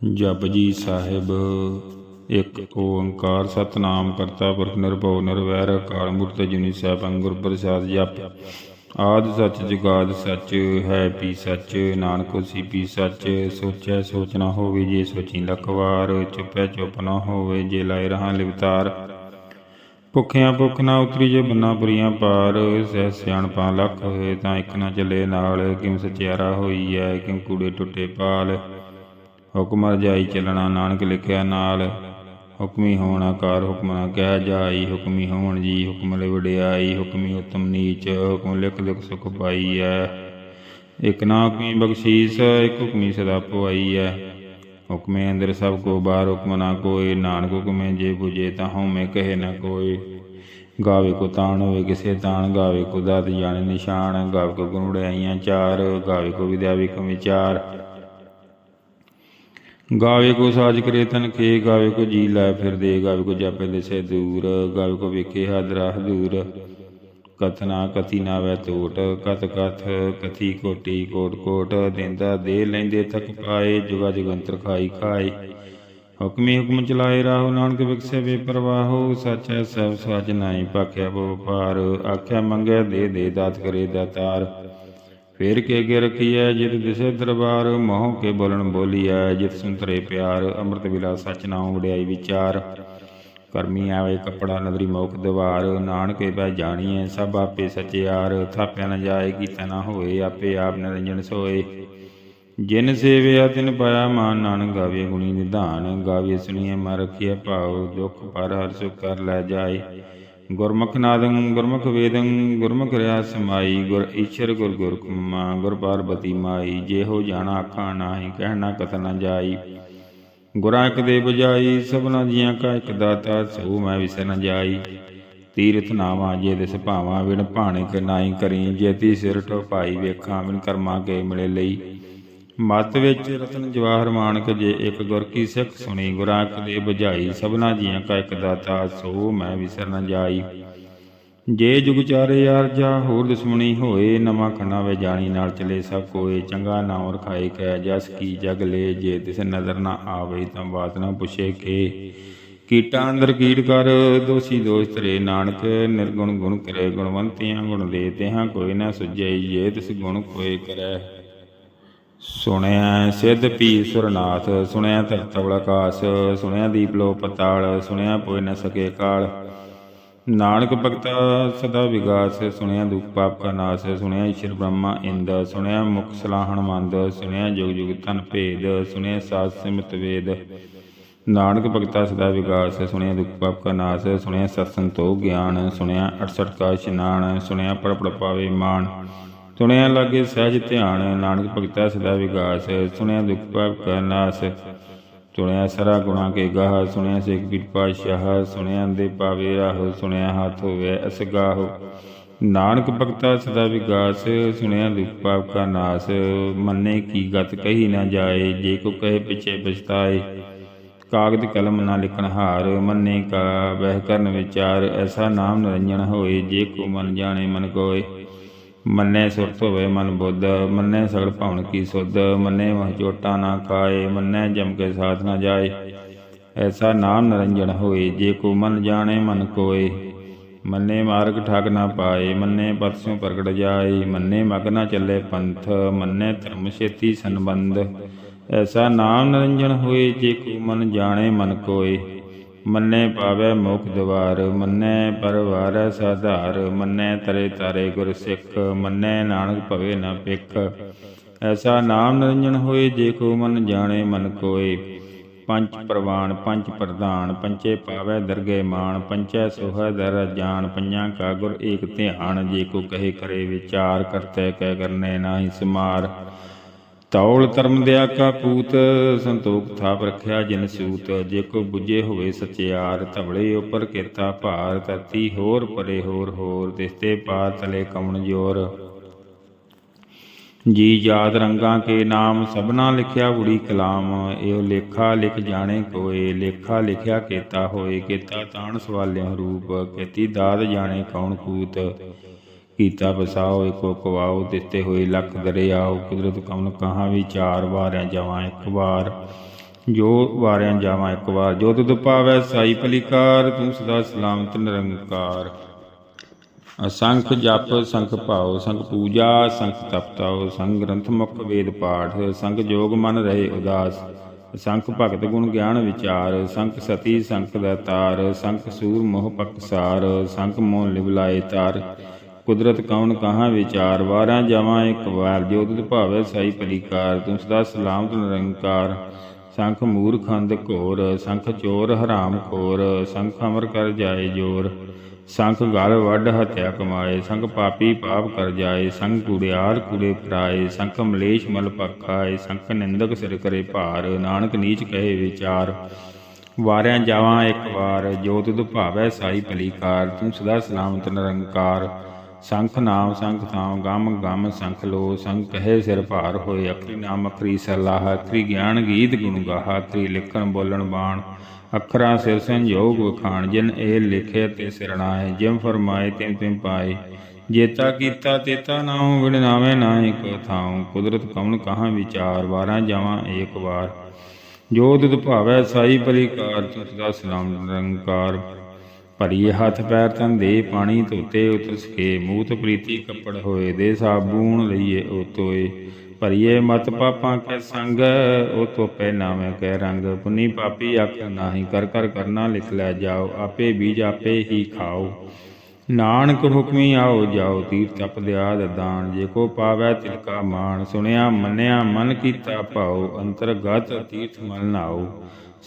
ਜਪਜੀ ਸਾਹਿਬ, ਇੱਕ ਓੰਕਾਰ ਸਤਨਾਮ ਕਰਤਾ ਪੁਰਖ ਨਿਰਭਉ ਨਿਰਵੈਰ, ਅਕਾਲ ਮੂਰਤ ਜੁਨੀ ਸਾਹਿਬ ਗੁਰ ਪ੍ਰਸਾਦ ਜਪ। ਆਦ ਸੱਚ ਜੁਗਾਦ ਸੱਚ, ਹੈ ਪੀ ਸੱਚ, ਨਾਨਕ ਹੋਸੀ ਪੀ ਸੱਚ। ਸੋਚੈ ਸੋਚਣਾ ਹੋਵੇ ਜੇ ਸੋਚੀ ਲੱਖ ਵਾਰ ਚੁੱਪੈ ਚੁੱਪ ਨਾ ਹੋਵੇ ਜੇ ਲਾਇ ਰਹਾ ਲਿਵਤਾਰ। ਭੁੱਖਿਆਂ ਭੁੱਖ ਨਾ ਉਤਰੀ ਜੇ ਬੰਨਾ ਬੁਰੀਆਂ ਪਾਰ, ਸਹਿ ਸਿਆਣਪਾਂ ਲੱਖ ਹੋਏ ਤਾਂ ਇੱਕ ਨਾ ਚਲੇ ਨਾਲ, ਕਿਉਂ ਸਚਿਆਰਾ ਹੋਈ ਐ ਕਿਉਂ ਕੂੜੇ ਟੁੱਟੇ ਪਾਲ। ਹੁਕਮ ਰਜਾਈ ਚੱਲਣਾ, ਨਾਨਕ ਲਿਖਿਆ ਨਾਲ। ਹੁਕਮੀ ਹੋਣ ਆਕਾਰ ਹੁਕਮ ਨਾ ਕਹਿ ਜਾਈ। ਹੁਕਮੀ ਹੋਣ ਜੀ, ਹੁਕਮ ਲੈ ਵਡਿਆਈ। ਹੁਕਮੀ ਉਤਮ ਨੀਚ, ਹੁਕਮ ਲਿਖ ਲਿਖ ਸੁਖ ਪਾਈ ਐ ਇਕ ਨਾ ਹੁਕਮੀ ਬਖਸ਼ੀਸ, ਇਕ ਹੁਕਮੀ ਸਦਾ ਪਵਾਈ ਐ ਹੁਕਮੇ ਅੰਦਰ ਸਭ ਕੋ ਬਾਹਰ, ਹੁਕਮ ਨਾ ਕੋਏ ਨਾਨਕ ਹੁਕਮੇ ਜੇ 부ਜੇ ਤਾਂ ਹਉਮੈ ਕਹੇ ਨਾ ਕੋਏ ਗਾਵੇ ਕੋ ਤਾਣ ਹੋਵੇ ਕਿਸੇ ਤਾਣ, ਗਾਵੇ ਕੋ ਦਾਤ ਜਾਣੇ ਨਿਸ਼ਾਨ। ਗਾਵੇ ਕੋ ਗੁਣ ਵਡਿਆਈਆਂ ਚਾਰ, ਗਾਵੇ ਕੋ ਵਿਦਿਆ ਵਿਕਮ ਵਿਚਾਰ। ਗਾਵੇ ਕੋ ਸਾਜ ਕਰੇ ਤਨ ਖੇ, ਗਾਵੇ ਕੋ ਜੀ ਲੈ ਫਿਰਦੇ ਗਾਵੇ ਕੋ ਜਾਪੇ ਦਿਸੇ ਦੂਰ, ਗਾਵੇ ਕੋ ਵੇਖੇ ਹਾਦਰਾ ਹਦੂਰ ਕਥਨਾ ਕਥੀ ਨਾ ਵੈ ਟੋਟ ਕਤ ਕਥ ਕਥੀ ਕੋਟੀ ਕੋਟ ਕੋਟ, ਦਿੰਦਾ ਦੇ ਲੈਂਦੇ ਥਕ ਪਾਏ, ਜੁਗਾ ਜਗੰਤਰ ਖਾਈ ਖਾਏ। ਹੁਕਮੀ ਹੁਕਮ ਚਲਾਏ ਰਾਹੋ ਨਾਨਕ ਵਿਖਸੇ ਵੇ ਪ੍ਰਵਾਹੋ, ਸੱਚੈ ਸਭ ਸਾਜ ਨਾਹੀ ਭਾਖਿਆ ਬੋ ਪਾਰ ਆਖਿਆ ਮੰਗੈ ਦੇ ਦੇ ਦਾਤ ਕਰੇ ਦਾਤਾਰ। ਫੇਰ ਕੇ ਅਗੇ ਰਖੀਐ, ਜਿਤ ਦਿਸੇ ਦਰਬਾਰ, ਮੋਹ ਕੇ ਬੋਲਣ ਬੋਲੀਐ, ਜਿਤ ਸੁੰਤਰੇ ਪਿਆਰ, ਅੰਮ੍ਰਿਤ ਵਿਲਾ ਸਚ ਨਾਉ ਵਡਿਆਈ ਵਿਚਾਰ। ਕਰਮੀ ਆਵੇ ਕਪੜਾ ਨਦਰੀ ਮੋਖ ਦਵਾਰ, ਨਾਨਕੇ ਪੈ ਜਾਣੀਐ ਸਭ ਆਪੇ ਸਚਿਆਰ ਥਾਪਿਆ ਨ ਜਾਏ, ਕੀਤਾ ਨਾ ਹੋਏ, ਆਪੇ ਆਪ ਨਿਰੰਜਨ ਸੋਏ। ਜਿਨ ਸੇਵਿਆ, ਤਿਨ ਪਾਇਆ ਮਾਨ ਨਾਨਕ, ਗਾਵੇ ਗੁਣੀ ਨਿਧਾਨ। ਗਾਵੇ ਸੁਣੀਏ ਮਨ ਰਖੀਐ ਭਾਉ, ਦੁਖ ਪਰ ਹਰ ਸੁਖ ਕਰ ਲੈ ਜਾਏ। ਗੁਰਮੁਖ ਨਾਦੰ, ਗੁਰਮੁਖ ਵੇਦੰ, ਗੁਰਮੁਖ ਰਿਆ ਸਮਾਈ ਗੁਰ ਈਸ਼ਰ ਗੁਰ ਗੁਰ ਕੁਮਾ ਗੁਰ ਪਾਰਬਤੀ ਮਾਈ ਜੇ ਹੋ ਜਾਣਾ ਆਖਾਂ ਨਾਹੀ ਕਹਿਣਾ ਕਥ ਨ ਜਾਈ। ਗੁਰਾਂ ਇੱਕ ਦੇ ਬਜਾਈ ਸਭਨਾ ਜੀਆਂ ਕਾ ਇੱਕ ਦਾਤਾ ਸੋ ਮੈਂ ਵਿਸਰ ਨ ਜਾਈ। ਤੀਰਥ ਨਾਵਾ, ਜੇ ਦਿਸ ਭਾਵਾਂ ਵਿਣ ਭਾਣੇ ਕੇ ਨਾਈ ਕਰੀ। ਜੇਤੀ ਸਿਰ ਢੋਪਾਈ ਵੇਖਾਂ ਵਿਣ ਕਰਮਾ ਕੇ ਮਿਲੇ ਲਈ। ਮਤ ਵਿੱਚ ਰਤਨ ਜਵਾਹਰ ਮਾਨਕ ਜੇ ਇੱਕ ਗੁਰ ਕੀ ਸਿੱਖ ਸੁਣੀ, ਗੁਰਾਂ ਇੱਕ ਦੇ ਬੁਝਾਈ, ਸਭਨਾ ਜੀਆਂ ਕਾ ਇੱਕ ਦਾਤਾ, ਸੋ ਮੈਂ ਵਿਸਰ ਨ ਜਾਈ। ਜੇ ਜੁਗ ਚਾਰੇ ਯਾਰ ਜਾ, ਹੋਰ ਦੁਸ਼ਮਣੀ ਹੋਏ, ਨਵਾਂ ਖੰਡਾ ਵੇ ਜਾਣੀ ਨਾਲ ਚਲੇ ਸਭ ਕੋਏ, ਚੰਗਾ ਨਾਮ ਰਖਾਏ ਕੈ, ਜਸ ਕੀ ਜਗ ਲੈ, ਜੇ ਤਿਸ ਨਜ਼ਰ ਨਾ ਆਵੇ ਤਾਂ ਬਾਤ ਨਾ ਪੁੱਛੇ ਕੇ। ਕੀਟਾਂ ਅੰਦਰ ਕੀਟ ਕਰ, ਦੋਸ਼ੀ ਦੋਸ਼ ਤਰੇ ਨਾਨਕ, ਨਿਰਗੁਣ ਗੁਣ ਕਰੇ ਗੁਣਵੰਤੀਆਂ ਗੁਣ ਦੇ ਤਿਹਾਂ, ਕੋਈ ਨਾ ਸੁਝੇ, ਜੇ ਤਿਸ ਗੁਣ ਕੋਏ ਕਰੈ। ਸੁਣਿਆ ਸਿੱਧ ਪੀ ਸੁਰਨਾਥ, ਸੁਣਿਆ ਧਰਤਵਲ ਆਕਾਸ ਸੁਣਿਆ ਦੀਪ ਲੋ ਪਤਾਲ, ਸੁਣਿਆ ਪੋਇ ਨ ਸਕੇ ਕਾਲ। ਨਾਨਕ ਭਗਤਾ ਸਦਾ ਵਿਗਾਸ, ਸੁਣਿਆ ਦੁਖ ਪਾਪ ਕਾ ਨਾਸ, ਸੁਣਿਆ ਈਸ਼ਰ ਬ੍ਰਹਮਾ ਇੰਦ, ਸੁਣਿਆ ਮੁਖ ਸਲਾਹਣ ਮੰਦ, ਸੁਣਿਆ ਜੁਗ ਜੁਗ ਤਨ ਭੇਦ, ਸੁਣਿਆ ਸਾਧ ਸਿਮਤ ਵੇਦ। ਨਾਨਕ ਭਗਤਾ ਸਦਾ ਵਿਗਾਸ, ਸੁਣਿਆ ਦੁਖ ਪਾਪ ਕਾ ਨਾਸ, ਸੁਣਿਆ ਸਤ ਸੰਤੋਖ ਗਿਆਨ, ਸੁਣਿਆ 68 ਕਾ ਇਸ਼ਨਾਨ ਸੁਣਿਆ ਪੜ ਪਾਵੇ ਮਾਨ ਸੁਣਿਆ ਲਾਗੇ ਸਹਿਜ ਧਿਆਨ, ਨਾਨਕ ਭਗਤਾ ਸਦਾ ਵਿਗਾਸ, ਸੁਣਿਆ ਦੁਖ ਪਾਪ ਕਾ ਨਾਸ, ਸੁਣਿਆ ਸਰਾ ਗੁਣਾ ਕੇ ਗਾਹ, ਸੁਣਿਆ ਸਿੱਖ ਪੀਰ ਪਾਤਸ਼ਾਹ, ਸੁਣਿਆ ਅੰਦੇ ਪਾਵੇ ਰਾਹ ਸੁਣਿਆ ਹੱਥ ਹੋਵੇ ਅਸਗਾਹ ਨਾਨਕ ਭਗਤਾ ਸਦਾ ਵਿਗਾਸ, ਸੁਣਿਆ ਦੁਖ ਪਾਪ ਕਾ ਨਾਸ, ਮੰਨੇ ਕੀ ਗਤ ਕਹੀ ਨਾ ਜਾਏ, ਜੇ ਕੋ ਕਹੇ ਪਿਛੇ ਪਛਤਾਏ। ਕਾਗਦ ਕਲਮ ਨਾ ਲਿਖਣ ਹਾਰ, ਮੰਨੇ ਕਾ ਬਹਿ ਕਰਨ ਵਿਚਾਰ, ਐਸਾ ਨਾਮ ਨਿਰੰਜਨ ਹੋਏ, ਜੇ ਕੋ ਮਨ ਜਾਣੇ ਮਨ ਕੋਏ ਮੰਨੇ ਸੁਰਤ ਹੋਵੇ ਮਨ ਬੁੱਧ, ਮੰਨੇ ਸਗਲ ਭਵਨ ਕੀ ਸੁਧ, ਮੰਨੇ ਮਹ ਚੋਟਾ ਨਾ ਖਾਏ, ਮੰਨੇ ਜਮ ਕੇ ਸਾਥ ਨਾ ਜਾਏ। ਐਸਾ ਨਾਮ ਨਿਰੰਜਨ ਹੋਏ, ਜੇ ਕੋ ਮਨ ਜਾਣੇ ਮਨ ਕੋਏ। ਮੰਨੇ ਮਾਰਗ ਠਾਕ ਨਾ ਪਾਏ, ਮੰਨੇ ਪਰਸੋਂ ਪ੍ਰਗਟ ਜਾਏ, ਮੰਨੇ ਮਗ ਨਾ ਚੱਲੇ ਪੰਥ, ਮੰਨੇ ਧਰਮ ਛੇਤੀ ਸੰਬੰਧ। ਐਸਾ ਨਾਮ ਨਿਰੰਜਨ ਹੋਏ, ਜੇ ਕੋ ਮਨ ਜਾਣੇ ਮਨ ਕੋਏ। ਮੰਨੇ ਪਾਵੇ ਮੁਖ ਦਵਾਰ, ਮੰਨੇ ਪਰਵਾਰ ਸਾਧਾਰ, ਮੰਨੇ ਤਰੇ ਤਾਰੇ ਗੁਰ ਸਿੱਖ, ਮੰਨੇ ਨਾਨਕ ਭਵੇ ਨਾ ਪਿਖ ਐਸਾ ਨਾਮ ਨਿਰੰਜਨ ਹੋਏ, ਜੇ ਕੋ ਮਨ ਜਾਣੇ ਮਨ ਕੋਏ। ਪੰਜ ਪ੍ਰਵਾਨ, ਪੰਜ ਪ੍ਰਧਾਨ ਪੰਚੇ ਪਾਵੇ ਦਰਗੇ ਮਾਨ ਪੰਚੈ ਸੁਹੈ ਦਰ ਜਾਣ, ਪੰਜਾਂ ਕਾ ਗੁਰ ਏਕ ਧਿਆਨ, ਜੇ ਕੋ ਕਹੇ ਕਰੇ ਵਿਚਾਰ, ਕਰਤੇ ਕਹਿ ਕਰਨੇ ਨਾਹੀ ਸਮਾਰ। ਤੌਲ ਧਰਮ ਦਿਆ ਕਾ ਪੂਤ, ਸੰਤੋਖ ਥਾਪ ਰਖਿਆ ਜਿਨ ਸੂਤ, ਜੇ ਕੋ 부ਜੇ ਹੋਵੇ ਸਚਿਆਰ ਧਵਲੇ ਉਪਰ ਕੀਤਾ ਭਾਰ, ਧਰਤੀ ਹੋਰ ਪਰੇ ਹੋਰ ਹੋਰ, ਦਿਸਤੇ ਪਾਰ ਤਲੇ ਕਮਣ ਜੋਰ। ਜੀ ਯਾਦ ਰੰਗਾਂ ਕੇ ਨਾਮ, ਸਭਨਾ ਲਿਖਿਆ ਬੁੜੀ ਕਲਾਮ ਇਹੋ ਲੇਖਾ ਲਿਖ ਜਾਣੇ ਕੋਏ, ਲੇਖਾ ਲਿਖਿਆ ਕੀਤਾ ਹੋਏ, ਕੀਤਾ ਤਾਣ ਸਵਾਲਿਆਂ ਰੂਪ, ਕੀਤੀ ਦਾਦ ਜਾਣੇ ਕੌਣ ਕੂਤ। ਕੀਤਾ ਬਸਾਓ ਏਕੋ ਕਵਾਓ ਦਿੱਤੇ ਹੋਏ ਲੱਖ ਦਰਿਆਓ, ਕੁਦਰਤ ਕਮਨ ਕਹਾਂ ਵਿਚਾਰ ਵਾਰਿਆ ਜਾਵਾਂ ਇੱਕ ਵਾਰ। ਜੋ ਵਾਰਿਆਂ ਜਾਵਾਂ ਇੱਕ ਵਾਰ, ਜੋ ਤੁਧ ਭਾਵੈ ਸਾਈ ਭਲੀਕਾਰ, ਤੂੰ ਸਦਾ ਸਲਾਮਤ ਨਿਰੰਕਾਰ। ਅਸੰਖ ਜਪ, ਸੰਖ ਭਾਉ, ਸੰਖ ਪੂਜਾ, ਸੰਖ ਤਪਤਾਉ, ਸੰਗ ਗ੍ਰੰਥ ਮੁਖ ਵੇਦ ਪਾਠ ਸੰਖ ਜੋਗ ਮਨ ਰਹੇ ਉਦਾਸ। ਸੰਖ ਭਗਤ ਗੁਣ ਗਿਆਨ ਵਿਚਾਰ, ਸੰਖ ਸਤੀ, ਸੰਖ ਦਾਤਾਰ, ਸੰਖ ਸੂਰ ਮੋਹ ਪਕਸਾਰ, ਸੰਖ ਮੋਹ ਲਿਵਲਾਏ ਤਾਰ। ਕੁਦਰਤ ਕੌਣ ਕਹਾਂ ਵਿਚਾਰ, ਵਾਰਾਂ ਜਾਵਾਂ ਇੱਕ ਵਾਰ, ਜੋ ਤੁਧ ਭਾਵੇ ਸਾਈ ਭਲੀਕਾਰ ਤੂੰ ਸਦਾ ਸਲਾਮਤ ਨਿਰੰਕਾਰ। ਸੰਖ ਮੂਰਖੰਦ ਘੋਰ, ਸੰਖ ਚੋਰ ਹਰਾਮ ਖੋਰ, ਸੰਖ ਅਮਰ ਕਰ ਜਾਏ ਜੋਰ। ਸੰਖ ਗਲ ਵੱਢ ਹਤਿਆ ਕਮਾਏ, ਸੰਖ ਪਾਪੀ ਪਾਪ ਕਰ ਜਾਏ, ਸੰਖ ਕੁੜਿਆਰ ਕੁੜੇ ਫਰਾਏ, ਸੰਖ ਮਲੇਸ਼ ਮਲ ਪਖਾਏ ਸੰਖ ਨਿੰਦਕ ਸਿਰ ਕਰੇ ਭਾਰ, ਨਾਨਕ ਨੀਚ ਕਹੇ ਵਿਚਾਰ। ਵਾਰਿਆਂ ਜਾਵਾਂ ਇੱਕ ਵਾਰ, ਜੋ ਤੁਧ ਭਾਵੈ ਸਾਈ ਭਲੀਕਾਰ ਤੂੰ ਸਦਾ ਸਲਾਮਤ ਨਿਰੰਕਾਰ। ਸੰਖ ਨਾਮ ਸੰਖ ਥਾਮ ਗਮ ਗਮ, ਸੰਖ ਲੋ ਸੰਖ ਕਹੇ ਸਿਰ ਭਾਰ ਹੋਏ, ਅਖਰੀ ਨਾਮ, ਅਖਰੀ ਸਲਾਹ, ਅਖਰੀ ਗਿਆਨ, ਗੀਤ ਗੁਣ ਗਾਹ, ਅਖਰੀ ਲਿਖਣ, ਬੋਲਣ, ਬਾਣ। ਅੱਖਰਾਂ ਸਿਰ ਸੰਜੋਗ ਵਖਾਣ, ਜਿਨ ਇਹ ਲਿਖੇ ਤੇ ਸਿਰਣਾਏ ਜਿਮ ਫਰਮਾਏ, ਤਿਮ ਤਿਮ ਪਾਏ। ਜੇਤਾ ਕੀਤਾ, ਤੇਤਾ ਨਾਉ ਵਿਣ ਨਾਵੇਂ ਨਾਹੀ ਕੋ ਥਾਉ। ਕੁਦਰਤ ਕਵਣ ਕਹਾਂ ਵਿਚਾਰ, ਵਾਰਾਂ ਜਾਵਾਂ ਏਕ ਵਾਰ। ਜੋ ਤੁਧ ਭਾਵੈ, ਸਾਈ ਭਲੀਕਾਰ ਤੂੰ ਸਦਾ ਸਲਾਮ ਨਿਰੰਕਾਰ ਭਰੀਏ ਹੱਥ ਪੈਰ ਤਨ ਦੇ ਪਾਣੀ ਧੋਤੇ ਉਤਸ ਕੇ ਮੂਤ ਪ੍ਰੀਤੀ ਕੱਪੜ ਹੋਏ, ਦੇ ਸਾਬੂਣ ਲਈਏ ਉਹ ਤੋਏ। ਭਰੀਏ ਮਤ ਪਾਪਾਂ ਕੇ ਸੰਗ, ਉਹ ਤੋਪੇ ਨਾਵੇਂ ਕੈ ਰੰਗ। ਪੁਨੀ ਪਾਪੀ ਆਖ ਨਾਹੀ, ਕਰ ਕਰ ਕਰਨਾ ਲਿਖ ਲੈ ਜਾਓ, ਆਪੇ ਬੀਜ ਆਪੇ ਹੀ ਖਾਓ। ਨਾਨਕ ਹੁਕਮੀ ਆਓ ਜਾਓ ਤੀਰਥ ਤਪ ਦਿਆ ਦਾਨ। ਜੇ ਕੋ ਪਾਵੈ ਤਿਲਕਾ ਮਾਨ ਸੁਣਿਆ ਮੰਨਿਆ ਮਨ ਕੀਤਾ ਭਾਉ, ਅੰਤਰਗਤ ਤੀਰਥ ਮਲ ਨਾਉ।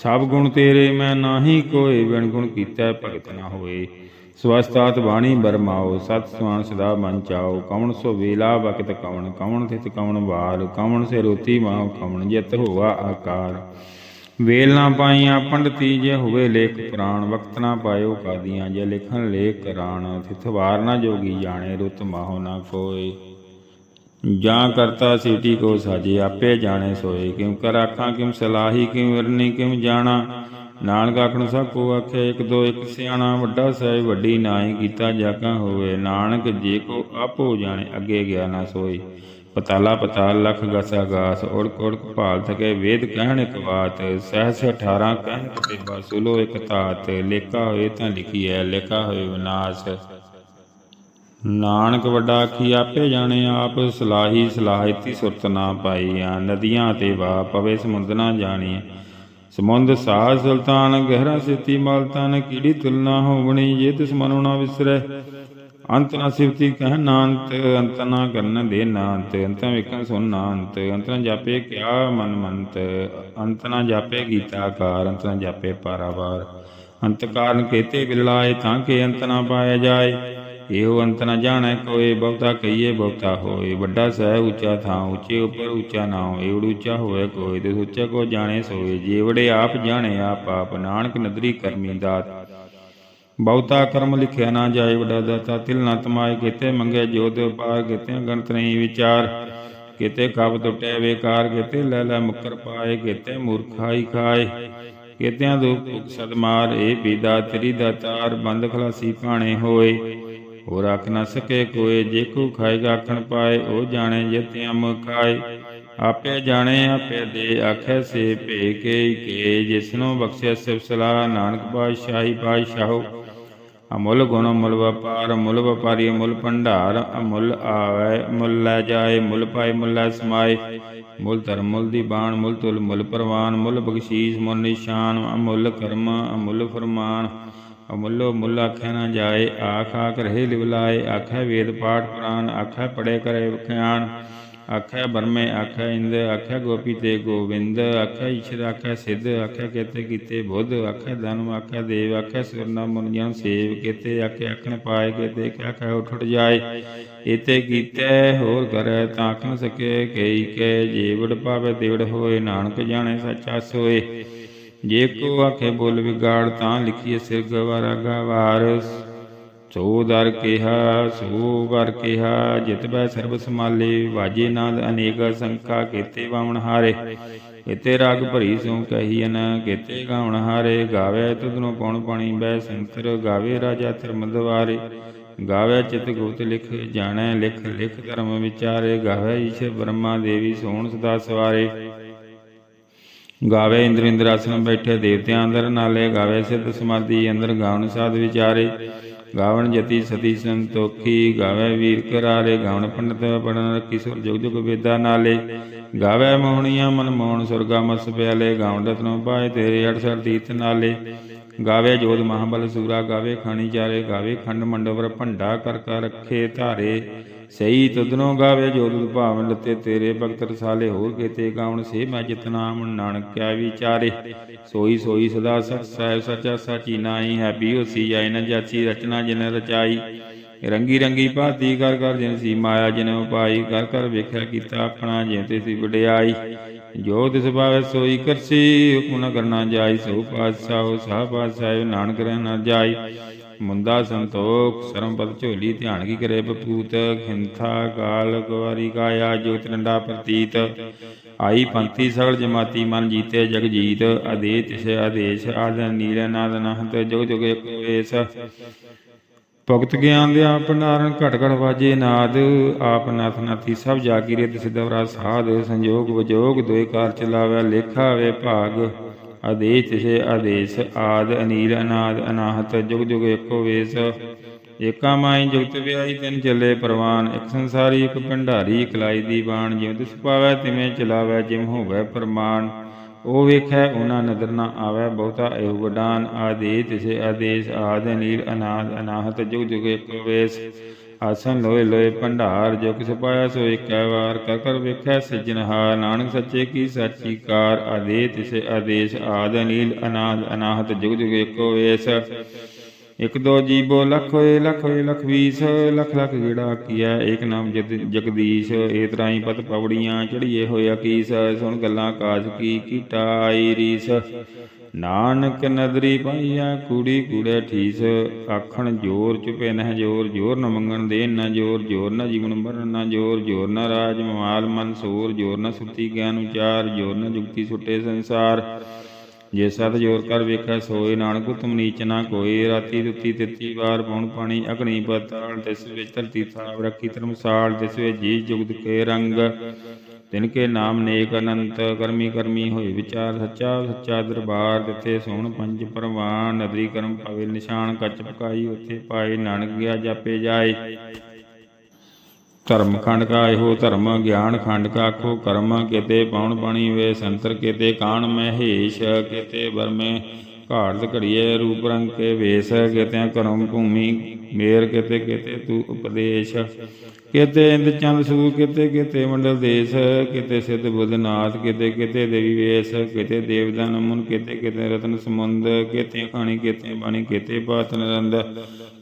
ਸਭ ਗੁਣ ਤੇਰੇ, ਮੈਂ ਨਾਹੀ ਕੋਏ, ਬਿਨ ਗੁਣ ਕੀਤਾ ਭਗਤ ਨਾ ਹੋਏ। ਸਵਸਤਾਤ ਬਾਣੀ ਬਰਮਾਓ, ਸਤ ਸਵਾਨ ਸਦਾ ਮਨ ਚਾਓ। ਕਵਣ ਸੋ ਵੇਲਾ ਵਕਤ ਕਵਣ ਕਵਣ ਥਿਤ ਕਵਣ ਵਾਰ। ਕਵਣ ਸੇ ਰੋਤੀ ਮਾਉ, ਕਵਣ ਜਿਤ ਹੋਵਾ ਆਕਾਰ। ਵੇਲ ਨਾ ਪਾਈਆਂ, ਪੰਡਤੀ ਜੇ ਹੋਵੇ ਲੇਖ ਪੁਰਾਣ। ਵਕਤ ਨਾ ਪਾਇਓ ਕਾਦੀਆਂ, ਜੇ ਲਿਖਣ ਲੇਖ ਕਰਾਣ ਥਿਤ ਵਾਰ ਨਾ ਜੋਗੀ ਜਾਣੇ, ਰੁਤ ਮਾਹੋ ਨਾ ਕੋਏ ਜਾਂ ਕਰਤਾ ਸੀਟੀ ਕੋ ਸਾਜੇ, ਆਪੇ ਜਾਣੇ ਸੋਏ। ਕਿਉ ਕਰ ਆਖਾਂ ਕਿਮ ਸਲਾਹੀ ਕਿਮ ਵਰਨੀ ਕਿਮ ਜਾਣਾ? ਨਾਨਕ ਆਖਣ, ਸਭ ਕੋ ਆਖੇ, ਇੱਕ ਦੋ ਇੱਕ ਸਿਆਣਾ, ਵੱਡਾ ਸਹਿ ਵੱਡੀ ਨਾਹੀ ਕੀਤਾ ਜਾਕਾ ਹੋਵੇ। ਨਾਨਕ ਜੇ ਕੋ ਆਪੋ ਜਾਣੇ, ਅੱਗੇ ਗਿਆ ਨਾ ਸੋਏ। ਪਤਾਲਾ ਪਤਾਲ, ਲਖ ਗਸਾ ਗਾਸ, ਉੜਕ ਉੜਕ ਭਾਲ ਥਕੇ, ਵੇਦ ਕਹਿਣ ਇੱਕ ਬਾਤ ਸਹਸ 18 ਕਹਿਣ ਕਤੇਬਾ ਸੁਲੋ ਇੱਕ ਤਾਤ ਲੇਖਾ ਹੋਏ ਤਾਂ ਲਿਖੀ ਹੈ ਲੇਖਾ ਹੋਏ ਵਿਨਾਸ਼। ਨਾਨਕ ਵੱਡਾ ਆਖੀ, ਆਪੇ ਜਾਣੇ ਆਪ, ਸਲਾਹੀ ਸਲਾਹਿਤੀ ਸੁਰਤ ਨਾ ਪਾਈਆਂ। ਨਦੀਆਂ ਤੇ ਵਾ ਪਵੇ, ਸਮੁੰਦ ਨਾ ਜਾਣੀ ਸਮੁੰਦ ਸਾਹ ਸੁਲਤਾਨ, ਗਹਿਰਾ ਸਿਤੀ ਮਲਤਾਨ ਕੀੜੀ ਤੁਲਨਾ ਹੋਵਣੀ, ਜੇ ਤਿਸ ਮਨੁ ਨਾ ਵਿਸਰੈ। ਅੰਤ ਨਾ ਸਿਵਤੀ ਕਹਿ ਨਾਨਤ ਅੰਤ ਨਾ ਕਰਨ ਦੇ ਨਾਨਤ ਅੰਤ ਵੇਖਣ ਸੁਣ ਨਾਨਤ ਅੰਤ ਨਾ ਜਾਪੇ ਕਿਆ ਮਨ ਮੰਤ। ਅੰਤ ਨਾ ਜਾਪੇ ਗੀਤਾਕਾਰ ਅੰਤ ਨਾ ਜਾਪੇ ਪਾਰਾਵਾਰ। ਅੰਤ ਕਾਰਨ ਕੇਤੇ ਬਿਲਾਏ ਤਾਂ ਕੇ ਅੰਤ ਨਾ ਪਾਇਆ ਜਾਏ। ਇਹੋ ਅੰਤ ਨਾ ਜਾਣੈ ਕੋਏ, ਬਹੁਤਾ ਕਹੀਏ ਬਹੁਤਾ ਹੋਏ। ਵੱਡਾ ਸਹਿ ਉੱਚਾ ਥਾਂ, ਉੱਚੇ ਉਪਰ ਉੱਚਾ ਨਾਉ ਏਵੜ ਉੱਚਾ ਹੋਏ ਕੋਏ, ਤੇ ਉੱਚਾ ਕੋ ਜਾਣੇ ਸੋਏ। ਜੀਵੜੇ ਆਪ ਜਾਣੇ ਆਪ ਆਪ, ਨਾਨਕ ਨਦਰੀ ਕਰਮੀ ਦਾਤ। ਬਹੁਤਾ ਕਰਮ ਲਿਖਿਆ ਨਾ ਜਾਏ ਵੱਡਾ ਦਾਤਾ। ਤਿਲ ਨਾ ਤਮਾਏ, ਕਿਤੇ ਮੰਗੇ ਜੋਤ ਪਾਰ ਕਿਤੇ ਗਣਤ ਨਹੀਂ ਵਿਚਾਰ। ਕਿਤੇ ਕਬ ਟੁੱਟੇ ਵੇਕਾਰ ਕਿਤੇ ਲੈ ਲੈ ਮੁਕਰ ਪਾਏ, ਕਿਤੇ ਮੂਰਖਾਈ ਖਾਏ। ਕਿਤਿਆਂ ਦੁਖ ਸਦਮਾਰ ਇਹ ਬੀਦਾ ਤੇਰੀ ਦਾਤਾਰ ਬੰਦ ਖਲਾਸੀ ਭਾਣੇ ਹੋਏ। ਹੋਰ ਆਖ ਨਾ ਸਕੇ ਕੋਏ, ਜੇ ਕੋ ਖਾਏਗਾ ਆਖਣ ਪਾਏ, ਉਹ ਜਾਣੇ ਜਿਤਿਆਂ ਖਾਏ। ਆਪੇ ਜਾਣੇ, ਆਪੇ ਦੇ ਆਖੇ ਸੇ ਭੇ ਕੇ ਕੇ। ਜਿਸਨੂੰ ਬਖਸ਼ਿਆ ਸਿਵ ਸਲਾਹ, ਨਾਨਕ ਪਾਤਸ਼ਾਹੀ ਪਾਤਸ਼ਾਹੋ। ਅਮੁੱਲ ਗੁਣ ਮੁੱਲ ਵਪਾਰ ਮੁੱਲ ਵਪਾਰੀ ਮੁੱਲ ਭੰਡਾਰ। ਅਮੁੱਲ ਆਵੇ ਮੁੱਲ ਲੈ ਜਾਏ ਮੁੱਲ ਪਾਏ ਮੁੱਲ ਲੈ ਸਮਾਏ। ਮੁੱਲ ਧਰਮ ਮੁੱਲ ਦੀ ਬਾਣ ਮੁੱਲ ਤੁਲ ਮੁੱਲ ਪ੍ਰਵਾਨ। ਮੁੱਲ ਬਖਸ਼ੀਸ਼ ਮੁੱਲ ਨਿਸ਼ਾਨ। ਅਮੁੱਲ ਕਰਮ, ਅਮੁੱਲ ਫਰਮਾਨ। ਅਮੁੱਲੋ ਮੁੱਲ ਆਖਿਆ ਨਾ ਜਾਏ, ਆਖ ਆਖ ਰਹੇ ਲਿਵਲਾਏ, ਆਖੈ ਵੇਦ ਪਾਠ ਪੁਰਾਨ ਆਖੈ ਪੜੇ ਕਰੇ ਵਿਖਿਆਨ ਆਖੈ ਬਰਮੇ, ਆਖੈ ਇੰਦ, ਆਖੈ ਗੋਪੀ ਤੇ ਗੋਵਿੰਦ, ਆਖੈ ਈਸ਼ਰ, ਆਖੈ ਸਿੱਧ, ਆਖੈ ਕੇਤੇ ਕੀਤੇ ਬੁੱਧ, ਆਖੈ ਧਨਮ ਆਖੈ ਦੇਵ, ਆਖੈ ਸੁਰਨਾ ਮੁਨੀਆਂ ਸੇਵ ਕੇਤੇ, ਆਖੈ ਆਖਣ ਪਾਏ ਕੇਤੇ ਕਿਆ ਕਹਿ ਉਠ ਜਾਏ। ਇਤੇ ਕੀਤੇ ਹੋਰ ਕਰੈ ਤਾਂ ਆਖ ਨ ਸਕੇ, ਕਈ ਕੇ ਜੀਵੜ ਪਾਵੇ ਦੇਵੜ ਹੋਏ, ਨਾਨਕ ਜਾਣੇ ਸੱਚਾ ਸੋਏ। ਜੇ ਕੋ ਆਖੇ ਬੋਲ ਵਿਗਾੜ, ਤਾਂ ਲਿਖੀਏ ਸਿਰ ਗਵਾਰਾ ਗਵਾਰ। ਸੋ ਦਰ ਕਿਹਾ, ਸੋ ਵਰ ਕਿਹਾ, ਜਿਤ ਬੈ ਸਰਬ ਸਮਾਲੇ ਵਾਜੇ ਨਾਦ ਅਨੇਕ ਸੰਖਾ ਕੀਤੇ ਵਾਵਣ ਹਾਰੇ। ਕੀਤੇ ਰਾਗ ਭਰੀ ਸੋ ਕਹੀਨ ਕੀਤੇ ਗਾਵਣ ਹਾਰੇ। ਗਾਵੇ ਤੁਧਨੋਂ ਪਉਣ ਪਾਣੀ ਬੈ ਸੰਤਰ, ਗਾਵੇ ਰਾਜਾ ਧਰਮ ਦਵਾਰੇ। ਗਾਵੇ ਚਿਤ ਗੁਪਤ ਲਿਖ ਜਾਣੈ, ਲਿਖ ਲਿਖ ਧਰਮ ਵਿਚਾਰੇ। ਗਾਵੇ ਈਸ਼ ਬ੍ਰਹਮਾ ਦੇਵੀ ਸੋਹਣ ਸਦਾ ਸਵਾਰੇ। ਗਾਵੇ ਇੰਦਰ ਇੰਦਰਾਸਨ ਬੈਠੇ ਦੇਵਤਿਆਂ ਅੰਦਰ ਨਾਲੇ, ਗਾਵੇ ਸਿੱਧ ਸਮਾਧੀ ਅੰਦਰ ਗਾਵਨ ਸਾਧ ਵਿਚਾਰੇ। ਗਾਵਨ ਜਤੀ ਸਤੀ ਸੰਤੋਖੀ ਗਾਵੇ ਵੀਰ ਕਰਾਰੇ ਗਾਵਨ ਪੰਡਤ ਪੜਨ ਰੱਖੀ ਸੁਰ ਜੁਗ ਜੁਗ ਵੇਦਾ ਨਾਲੇ। ਗਾਵੇ ਮੋਹਣੀਆਂ ਮਨ ਮੋਹਣ ਸੁਰਗਾ ਮਸ ਪਿਆਲੇ, ਗਾਵਨ ਰਤਨੋ ਪਾਏ ਤੇਰੇ 68 ਤੀਰਥ ਨਾਲੇ। ਗਾਵੇ ਜੋਧ ਮਹਾਬਲ ਸੂਰਾ, ਗਾਵੇ ਖਾਣੀ ਚਾਰੇ, ਗਾਵੇ ਖੰਡ ਮੰਡਵਰ ਭੰਡਾ ਕਰ ਕਰ ਰੱਖੇ ਧਾਰੇ। ਸਈ ਤੁਧਨੋਂ ਗਾਵੇ ਜੋਧ ਭਾਵਨ ਲੱਤੇ ਤੇਰੇ ਭਗਤ ਰਸਾਲੇ, ਹੋਰ ਕੀਤੇ ਗਾਵਣ ਸੇ ਮੈਂ ਜਿਤਨਾਮ ਨਾਨਕ ਕਿਆ ਵਿਚਾਰੇ। ਸੋਈ ਸੋਈ ਸਦਾ ਸਚ ਸਾਹਿਬ ਸਚਾ ਸਾਚੀ ਨਾਈ ਹੈ, ਵੀ ਹੋਸੀ ਜਾਇ ਨ ਜਾਚੀ, ਰਚਨਾ ਜਿਨ ਰਚਾਈ। ਰੰਗੀ ਰੰਗੀ ਭਾਤੀ ਕਰ ਕਰ ਜਿਨ ਸੀ ਮਾਇਆ, ਜਿਨ ਉਪਾਈ ਕਰ ਕਰ ਵੇਖਿਆ ਕੀਤਾ ਆਪਣਾ, ਜਿਉ ਤੇ ਸੀ ਵਡਿਆਈ। ਜੋ ਤਿਸ ਭਾਵੈ ਸੋਈ ਕਰਸੀ, ਹੁਕਮ ਨ ਕਰਨਾ ਜਾਈ, ਸੋ ਪਾਤਸ਼ਾਹ ਸਾਹ ਪਾਤਸ਼ਾਹ, ਨਾਨਕ ਰਹਿ ਨ ਜਾਈ। ਮੁੰਦਾ ਸੰਤੋਖ ਸਰਮਪਦ ਝੋਲੀ ਧਿਆਨ ਕੀ ਕਰੇ ਬਪੂਤ, ਖਿੰਥਾ ਕਾਲ ਕੁਵਾਰੀ ਕਾਇਆ, ਜੋਤ ਡੰਡਾ ਪ੍ਰਤੀਤ। ਆਈ ਪੰਥੀ ਸਗਲ ਜਮਾਤੀ ਮਨ ਜੀਤੇ ਜਗ ਜੀਤ ਆਦੇ ਤਿਸ ਆਦੇਸ਼, ਆਦ ਨੀਲ ਨਾਦ ਨਹਤ, ਜੁਗ ਜੁਗ ਏਕ ਵੇਸ ਭਗਤ ਗਿਆਨ ਦੇ ਆਪ ਨਾਰਨ ਘਟ ਘਟ ਵਾਜੇ ਨਾਦ, ਆਪ ਨਾਥ ਨਾਥੀ ਸਭ ਜਾਗੀ ਰਿਤ ਸਿਧਵਰਾ ਸਾਧ, ਸੰਜੋਗ ਵਿਜੋਗ, ਦੋਇ ਕਾਰ ਚਲਾਵੇ, ਲੇਖਾ ਵੇ ਭਾਗ। ਆਦੇਸ਼ ਤਿਸੇ ਆਦੇਸ਼ ਆਦ ਅਨੀਲ ਅਨਾਦ ਅਨਾਹਤ ਜੁਗ ਜੁਗ ਏਕੋ ਵੇਸ। ਏਕਾ ਮਾਈ ਜੁਗਤ ਵਿਆਈ ਤਿਨ ਚੱਲੇ ਪ੍ਰਵਾਨ, ਇਕ ਸੰਸਾਰੀ, ਇੱਕ ਭੰਡਾਰੀ ਇਕਲਾਈ ਦੀ ਬਾਣ ਜਿਉ ਤਿਸ ਪਾਵੈ ਤਿਵੇਂ ਚਲਾਵੈ ਜਿਮ ਹੋਵੈ ਪ੍ਰਮਾਨ। ਉਹ ਵੇਖੈ ਉਹਨਾਂ ਨਦਰ ਨਾ ਆਵੈ, ਬਹੁਤਾ ਇਹੋ ਵਡਾਨ। ਆਦੇ ਤਿਸੇ ਆਦੇਸ਼ ਆਦ ਅਨੀਲ ਅਨਾਦ ਅਨਾਹਤ ਜੁਗ ਜੁਗ ਏਕ ਵੇਸ। ਆਸਨ ਲੋਏ ਲੋਏ ਭੰਡਾਰ, ਜੋ ਕਿਸ ਪਾਇਆ ਸੋ ਏਕੈ ਵਾਰ ਕਰ ਕਰ ਵੇਖੈ ਸਿਜਨਹਾਰ ਨਾਨਕ ਸੱਚੇ ਕੀ ਸਾਚੀ ਕਾਰ ਆਦੇ ਤਿਸੇ ਆਦੇਸ਼, ਆਦ ਨੀਲ ਅਨਾਦ ਅਨਾਹਤ ਜੁਗ ਜੁਗ ਏਕੋ ਵੇਸ। ਇਕ ਦੋ ਜੀਬੋ ਲਖ ਹੋਏ ਲਖ ਹੋਏ, ਲਖ ਵੀਸ, ਲਖ ਲਖ ਜਿਹੜਾ ਕੀਆ ਏਕ ਨਾਮ ਜਗ- ਜਗਦੀਸ਼ ਏ ਤਰਾਈ ਪਤ ਪਵੜੀਆਂ ਚੜੀਏ ਹੋਇਆ ਕੀਸ ਸੁਣ ਗੱਲਾਂ ਕਾਜ ਕੀ ਕੀਟਾ ਆਈ ਰੀਸ। ਨਾਨਕ ਨਦਰੀ ਪਾਈਆ ਕੂੜੀ ਕੂੜੇ ਠੀਸ, ਆਖਣ ਜੋਰ ਚੁਪੇ ਨਹਿ ਜੋਰ ਜੋਰ ਨ ਮੰਗਣ ਦੇ ਨ ਜੋਰ ਜੋਰ ਨ ਜੀਵਨ ਮਰਨ ਨ ਜੋਰ ਜੋਰ ਨ ਰਾਜ ਮਾਲ ਮਨ ਸੂਰ, ਜੋਰ ਨ ਸੁਰਤੀ ਗਿਆਨ ਉਚਾਰ, ਜੋਰ ਨ ਜੁਗਤੀ ਸੁੱਟੇ ਸੰਸਾਰ। ਜੇ ਸਤ ਜੋਰ ਕਰ ਵੇਖੈ ਸੋਏ ਨਾਨਕ, ਤੁਮ ਨੀਚ ਨਾ ਕੋਈ ਰਾਤੀ ਦੁੱਤੀ ਤਿੱਤੀ ਵਾਰ ਪਉਣ ਪਾਣੀ, ਅਗਨੀ ਪਤਾਲ ਤਿਸ ਵਿੱਚ ਧਰਤੀ ਥਾਵ ਰੱਖੀ ਧਰਮਸਾਲ ਤਿਸ ਵਿੱਚ ਜੀ ਜੁਗਤ ਕੇ ਰੰਗ। ਤਿਨ ਕੇ ਨਾਮ ਨੇਕ ਅਨੰਤ, ਕਰਮੀ ਕਰਮੀ ਹੋਏ ਵਿਚਾਰ ਸੱਚਾ ਸੱਚਾ ਦਰਬਾਰ ਦਿੱਤੇ ਸੋਹਣ ਪੰਜ ਪਰਵਾਨ। ਨਦਰੀ ਕਰਮ ਪਾਵੇ ਨਿਸ਼ਾਨ ਕੱਚ ਪਕਾਈ, ਉੱਥੇ ਪਾਏ ਨਾਨਕ, ਗਿਆ ਜਾਪੇ ਜਾਏ। ਧਰਮ ਖੰਡ ਕਾ ਇਹੋ ਧਰਮ, ਗਿਆਨ ਖੰਡ ਕਾ ਆਖੋ ਕਰਮ, ਕਿਤੇ ਪਾਉਣ ਪਾਣੀ ਵੇ ਸੰਤਰ, ਕਿਤੇ ਕਾਣ ਮਹੇਸ਼, ਕਿਤੇ ਬਰਮੇ ਘਾੜਤ ਘੜੀਏ ਰੂਪ ਰੰਗ ਕੇ ਵੇਸ ਕਿਤੇ ਕਰਮ ਭੂਮੀ ਮੇਰ ਕਿਤੇ ਕਿਤੇ ਤੂ ਉਪਦੇਸ਼, ਕਿਤੇ ਇੰਦ ਚੰਦ ਸੂ, ਕਿਤੇ ਕਿਤੇ ਮੰਡਲ ਦੇਸ, ਕਿਤੇ ਸਿੱਧ ਬੁੱਧਨਾਥ, ਕਿਤੇ ਕਿਤੇ ਦੇਵੀ ਵੇਸ, ਕਿਤੇ ਦੇਵਦਾਨ ਮੁਨ ਕਿਤੇ ਕਿਤੇ ਰਤਨ ਸਮੁੰਦ, ਕਿਤੇ ਖਾਣੀ, ਕਿਤੇ ਬਾਣੀ, ਕਿਤੇ ਬਾਤ ਨਰੰਦ,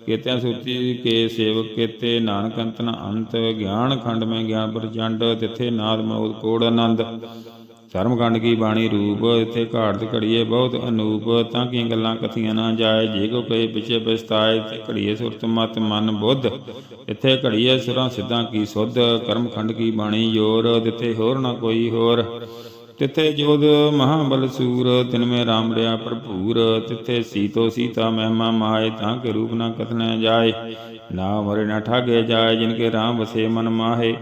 ਕਿਤੇ ਸੁਰਤੀ ਕੇ ਸੇਵਕ, ਕਿਤੇ ਨਾਨਕ ਅੰਤ ਅੰਤ, ਗਿਆਨ ਖੰਡ ਮੈਂ ਗਿਆਨ ਪ੍ਰਚੰਡ, ਤਿਥੇ ਨਾਦ ਮਨੋਦ ਕੋੜ ਆਨੰਦ। ਧਰਮਗੰਡ ਕੀ ਬਾਣੀ ਰੂਪ, ਇੱਥੇ ਘਾਟ ਘੜੀਏ ਬਹੁਤ ਅਨੂਪ, ਤਾਂ ਕੀ ਗੱਲਾਂ ਕਥੀਆਂ ਨਾ ਜਾਏ, ਜੇ ਕੋ ਕਹੇ ਪਿਛੇ ਪਛਤਾਏ, ਤੇ ਘੜੀਏ ਸੁਰਤ ਮਤ ਮਨ ਬੁੱਧ। ਇੱਥੇ ਘੜੀਏ ਸੁਰਾਂ ਸਿੱਧਾਂ ਕੀ ਸੁਧ ਕਰਮਖੰਡ ਕੀ ਬਾਣੀ ਯੋਰ ਤਿੱਥੇ ਹੋਰ ਨਾ ਕੋਈ ਹੋਰ। ਤਿੱਥੇ ਜੋਧ ਮਹਾਬਲ ਸੂਰ, ਤਿਨ ਮੇ ਰਾਮ ਰਿਆ ਭਰਪੂਰ। ਤਿੱਥੇ ਸੀਤੋ ਸੀਤਾ ਮਹਿਮਾ ਮਾਏ, ਤਾਂ ਕੇ ਰੂਪ ਨਾ ਕਥਨਾ ਜਾਏ। ਨਾ ਮਰੇ ਨਾ ਠਾਗੇ ਜਾਏ, ਜਿਨ ਕੇ ਰਾਮ ਵਸੇ ਮਨ ਮਾਹੇ।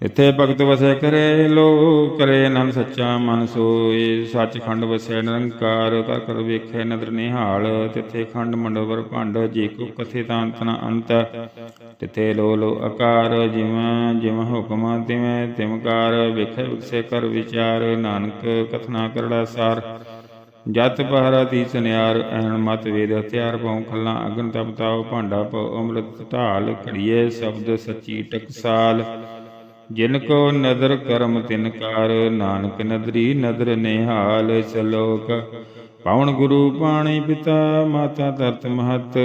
ਇਥੇ ਭਗਤ ਵਸੈ ਕਰੇ ਲੋ ਕਰੇ ਅਨੰਦ ਸੱਚਾ ਮਨ ਸੋਏ। ਸੱਚਖੰਡ ਵਸੈ ਨਿਰੰਕਾਰ, ਕਰ ਕਰ ਵੇਖੈ ਨਦਰ ਨਿਹਾਲ। ਤਿਥੇ ਖੰਡ ਮੰਡਵਰ ਭੰਡ, ਜੇ ਕੋ ਕਥੇ ਤਾਂ ਨ ਅੰਤ। ਤਿੱਥੇ ਲੋ ਲੋ ਆਕਾਰ, ਜਿਵੇਂ ਜਿਵੇਂ ਹੁਕਮ ਤਿਵੇਂ ਤਿਮਕਾਰ ਵੇਖੈ ਵਿਖਸੇ ਕਰ ਵਿਚਾਰ, ਨਾਨਕ ਕਥਨਾ ਕਰੜਾ ਸਾਰ। ਜਤ ਪਹਰਾ ਦੀ ਸੁਨਿਆਰ ਐਣ ਮਤ ਵੇਦ ਹਥਿਆਰ ਪਾਉ ਖੱਲਾ। ਅਗਨ ਤਪਤਾਉ ਭਾਂਡਾ ਪਉ ਅੰਮ੍ਰਿਤ ਢਾਲ ਘੜੀਏ ਸ਼ਬਦ ਸੱਚੀ ਟਕਸਾਲ। ਜਿਨ ਕੋ ਨਦਰ ਕਰਮ ਤਿਨ ਕਾਰ, ਨਾਨਕ ਨਦਰੀ ਨਦਰ ਨਿਹਾਲ ਸਲੋਕ। ਪਵਨ ਗੁਰੂ ਪਾਣੀ ਪਿਤਾ, ਮਾਤਾ ਧਰਤ ਮਹਤ,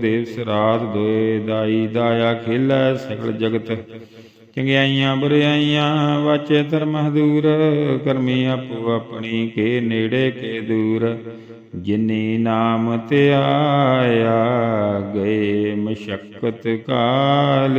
ਦੇਵ ਸਰਾਤ ਦੋਏ ਦਾਈ ਦਾਇਆ ਖੇਲੈ ਸਗਲ ਜਗਤ। ਚੰਗਿਆਈਆਂ ਬੁਰਿਆਈਆਂ ਵਾਚੇ ਧਰਮ ਹਦੂਰ, ਕਰਮੀ ਆਪੋ ਆਪਣੀ ਕੇ ਨੇੜੇ ਕੇ ਦੂਰ। ਜਿਨੀ ਨਾਮ ਤੇ ਆਇਆ, ਗਏ ਮਸ਼ਕਤ ਕਾਲ।